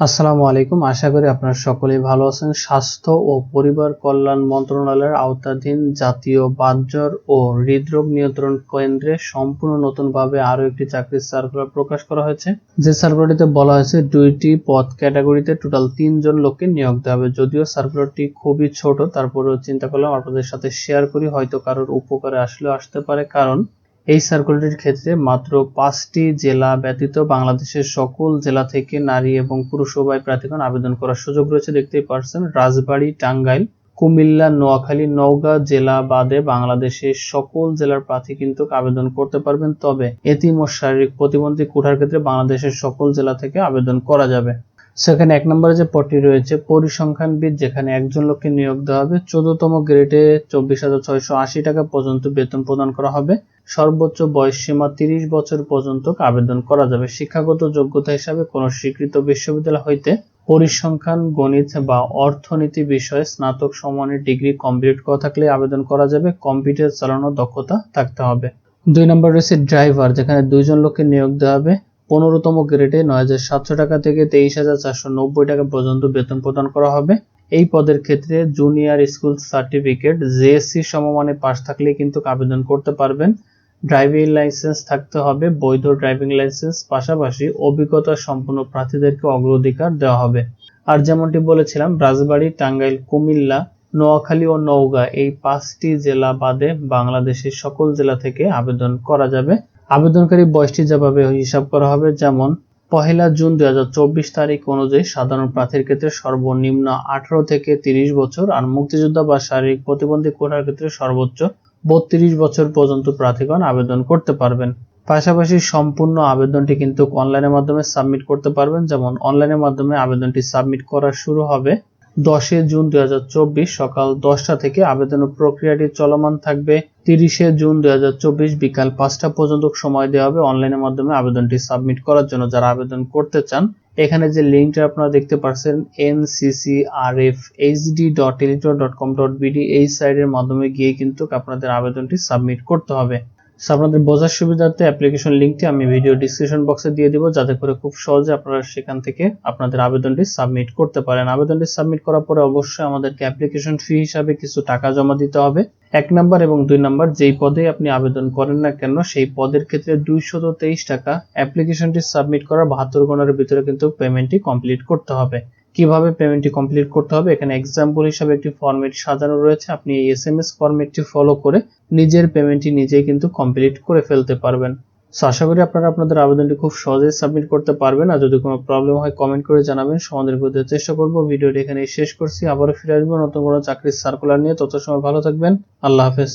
আসসালামু আলাইকুম। আশা করি আপনারা সকলেই ভালো আছেন। স্বাস্থ্য ও পরিবার কল্যাণ মন্ত্রণালয়ের আওতাধীন জাতীয় বাতজ্বর ও হৃদরোগ নিয়ন্ত্রণ কেন্দ্রে সম্পূর্ণ নতুনভাবে আরও একটি চাকরির সার্কুলার প্রকাশ করা হয়েছে। যে সার্কুলারটিতে বলা হয়েছে, দুইটি পদ ক্যাটাগরিতে টোটাল তিনজন লোককে নিয়োগ দেওয়া হবে। যদিও সার্কুলারটি খুবই ছোট, তারপরেও চিন্তা করলাম আপনাদের সাথে শেয়ার করি। হয়তো কারোর উপকারে আসলেও আসতে পারে। কারণ এই সার্কুলারটির ক্ষেত্রে মাত্র পাঁচটি জেলা ব্যতীত বাংলাদেশের সকল জেলা থেকে নারী এবং পুরুষ উভয় প্রার্থীগণ আবেদন করার সুযোগ রয়েছে। দেখতেই পারছেন, রাজবাড়ী, টাঙ্গাইল, কুমিল্লা, নোয়াখালী, নওগাঁ জেলা বাদে বাংলাদেশের সকল জেলার প্রার্থী কিন্তু আবেদন করতে পারবেন। তবে এতিম ও শারীরিক প্রতিবন্ধী কোঠার ক্ষেত্রে বাংলাদেশের সকল জেলা থেকে আবেদন করা যাবে। সেখানে এক নম্বরে যে পদটি রয়েছে পরিসংখ্যানবিদ যেখানে একজন লোককে নিয়োগ দেওয়া হবে, চোদ্দতম গ্রেডে চব্বিশ হাজার ছয়শো আশি টাকা পর্যন্ত বেতন প্রদান করা হবে। সর্বোচ্চ বয়স সীমা তিরিশ বছর পর্যন্ত আবেদন করা যাবে। শিক্ষাগত যোগ্যতা হিসাবে কোনো স্বীকৃত বিশ্ববিদ্যালয় হইতে পরিসংখ্যান, গণিত বা অর্থনীতি বিষয়ে স্নাতক সমানের ডিগ্রি কমপ্লিট করা থাকলে আবেদন করা যাবে। কম্পিউটার চালানোর দক্ষতা থাকতে হবে। দুই নম্বর রয়েছে ড্রাইভার, যেখানে দুইজন লোককে নিয়োগ দেওয়া হবে। পনেরোতম গ্রেডে নয় হাজার সাতশো টাকা থেকে তেইশ হাজার চারশো নব্বই টাকা পর্যন্ত বেতন প্রদান করা হবে। এই পদের ক্ষেত্রে জুনিয়র স্কুল সার্টিফিকেট জেএসসি সমমানে পাশ থাকলে কিন্তু আবেদন করতে পারবেন। ড্রাইভিং লাইসেন্স থাকতে হবে, বৈধ ড্রাইভিং লাইসেন্স, পাশাপাশি অভিজ্ঞতা সম্পন্ন প্রার্থীদেরকে অগ্রাধিকার দেওয়া হবে। আর যেমনটি বলেছিলাম, রাজবাড়ী, টাঙ্গাইল, কুমিল্লা, নোয়াখালী ও নওগাঁ এই পাঁচটি জেলা বাদে বাংলাদেশের সকল জেলা থেকে আবেদন করা যাবে। আবেদনকারী বয়সটি যেভাবে হিসাব করা হবে, যেমন পহেলা জুন দুই হাজার চব্বিশ তারিখ অনুযায়ী সাধারণ প্রার্থীর ক্ষেত্রে সর্বনিম্ন আঠারো থেকে তিরিশ বছর আর মুক্তিযোদ্ধা বা শারীরিক প্রতিবন্ধী কোটার ক্ষেত্রে সর্বোচ্চ বত্রিশ বছর পর্যন্ত প্রার্থীগণ আবেদন করতে পারবেন। পাশাপাশি সম্পূর্ণ আবেদনটি কিন্তু অনলাইনের মাধ্যমে সাবমিট করতে পারবেন, যেমন অনলাইনের মাধ্যমে আবেদনটি সাবমিট করা শুরু হবে। দশে জুন দুই হাজার চব্বিশ সকাল দশটা থেকে আবেদন প্রক্রিয়াটি চলমান থাকবে। তিরিশে জুন দুই হাজার চব্বিশ বিকাল পাঁচটা পর্যন্ত সময় দেওয়া হবে অনলাইনের মাধ্যমে আবেদনটি সাবমিট করার জন্য। যারা আবেদন করতে চান, এখানে যে লিঙ্কটা আপনারা দেখতে পাচ্ছেন nccrfhd.teletor.com.bd এই সাইটের মাধ্যমে গিয়ে কিন্তু আপনাদের আবেদনটি সাবমিট করতে হবে। So, আপনাদের বোঝার সুবিধার্থে অ্যাপ্লিকেশন লিঙ্কটি আমি ভিডিও ডিসক্রিপশন বক্সে দিয়ে দিব যাতে করে খুব সহজে আপনারা সেখান থেকে আপনাদের আবেদনটি সাবমিট করতে পারেন। আবেদনটি সাবমিট করার পরে অবশ্যই আমাদেরকে অ্যাপ্লিকেশন ফি হিসাবে কিছু টাকা জমা দিতে হবে। এক নাম্বার এবং দুই নাম্বার যেই পদে আপনি আবেদন করেন না কেন সেই পদের ক্ষেত্রে দুইশত তেইশ টাকা অ্যাপ্লিকেশনটি সাবমিট করার বাহাত্তর ঘণ্টার ভিতরে কিন্তু পেমেন্টটি কমপ্লিট করতে হবে। কীভাবে পেমেন্টটি কমপ্লিট করতে হবে? এখানে এক্সাম্পল হিসাবে একটি ফরম্যাট সাজানো রয়েছে। আপনি এই এস এম এস ফরম্যাটটি ফলো করে নিজের পেমেন্টটি নিজেই কিন্তু কমপ্লিট করে ফেলতে পারবেন। সো আশা করি আপনারা আপনাদের আবেদনটি খুব সহজেই সাবমিট করতে পারবেন। আর যদি কোনো প্রবলেম হয় কমেন্ট করে জানাবেন। সমাধান করতে চেষ্টা করব। ভিডিওটি এখানে শেষ করছি। আবারও ফিরে আসব নতুন কোনো চাকরির সার্কুলার নিয়ে। তত সময় ভালো থাকবেন। আল্লাহ হাফেজ।